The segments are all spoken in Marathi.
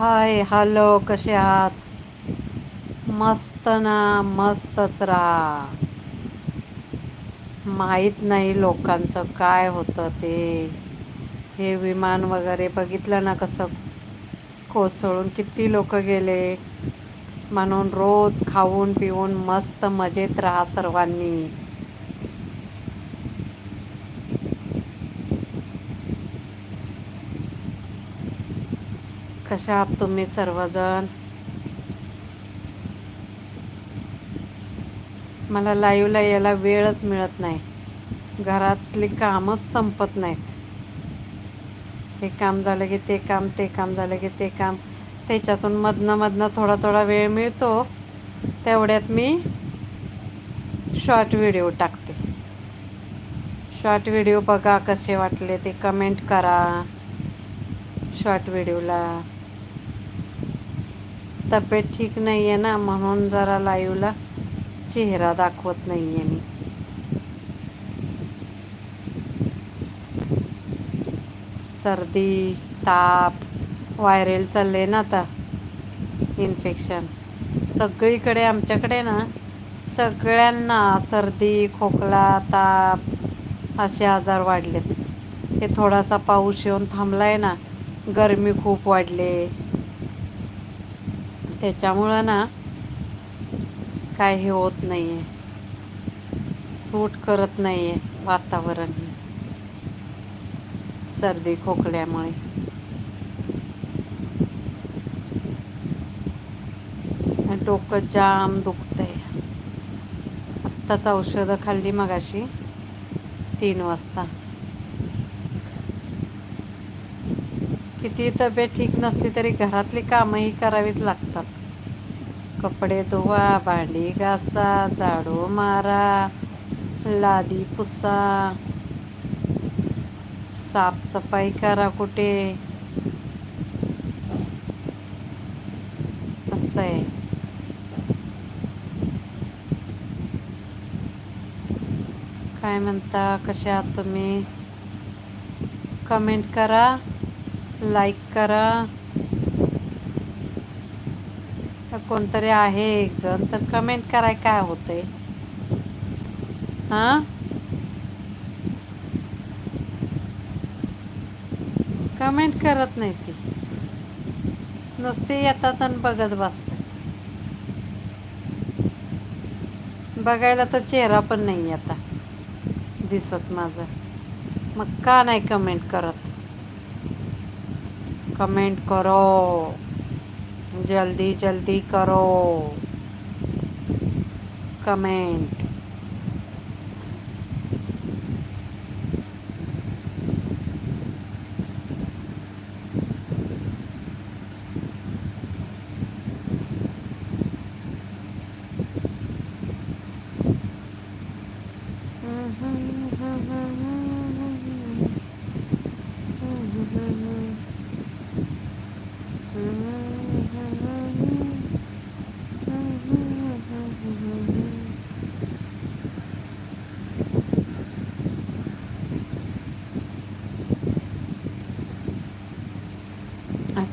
हाय हॅलो कसे आहात? मस्त ना मस्तच राहा. माहीत नाही लोकांचं काय होतं ते. हे विमान वगैरे बघितलं ना कसं? कोसळून किती लोक गेले. म्हणून रोज खाऊन पिऊन मस्त मजेत राहा सर्वांनी. कशा आहात तुम्ही सर्वजण? मला लाईव्हला यायला वेळच मिळत नाही. घरातली कामच संपत नाहीत. हे काम झालं की ते काम ते काम झालं की ते काम. त्याच्यातून मधनं मधनं थोडा थोडा वेळ मिळतो. तेवढ्यात मी शॉर्ट व्हिडिओ टाकते. शॉर्ट व्हिडिओ बघा कसे वाटले ते कमेंट करा. शॉर्ट व्हिडिओला तब्येत ठीक नाही आहे ना म्हणून जरा लाईवला चेहरा दाखवत नाही आहे मी. सर्दी ताप व्हायरल चालले ना आता इन्फेक्शन. सगळीकडे आमच्याकडे ना सगळ्यांना सर्दी खोकला ताप असे आजार वाढलेत. हे थोडासा पाऊस येऊन थांबला आहे ना गरमी खूप वाढले त्याच्यामुळं ना काय हे होत नाही आहे सूट करत नाही आहे वातावरण. सर्दी खोकल्यामुळे. डोकं जाम दुखतंय. आत्ताच औषधं खाल्ली मगाशी. तीन वाजता. किती तब्येत ठीक नसली तरी घरातली कामंही करावीच लागतात. कपडे धुवा भांडी घासा झाडू मारा लादी पुसा साफसफाई करा कुठे? असं आहे. काय म्हणता कशा आहात तुम्ही? कमेंट करा. लाईक करा. कोणतरी आहे एक जण तर कमेंट कराय काय होतंय? हां? कमेंट करत नाही ती. नुसते येतात आणि बघत बसतात. बघायला तर चेहरा पण नाही आता. दिसत माझं. मग का नाही कमेंट करत? कमेंट करो। जल्दी जल्दी करो। कमेंट।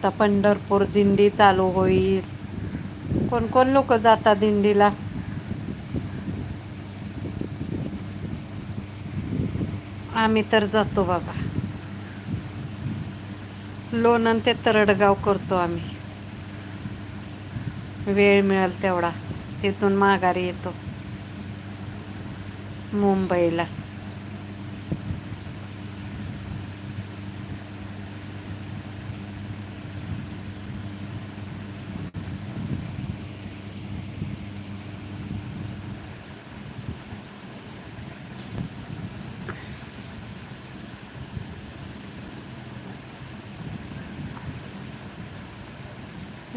आता पंढरपूर दिंडी चालू होईल. कोण कोण लोक जातात दिंडीला? आम्ही तर जातो बाबा. लोणन ते तरडगाव करतो आम्ही. वेळ मिळेल तेवढा. तिथून माघारी येतो. मुंबईला.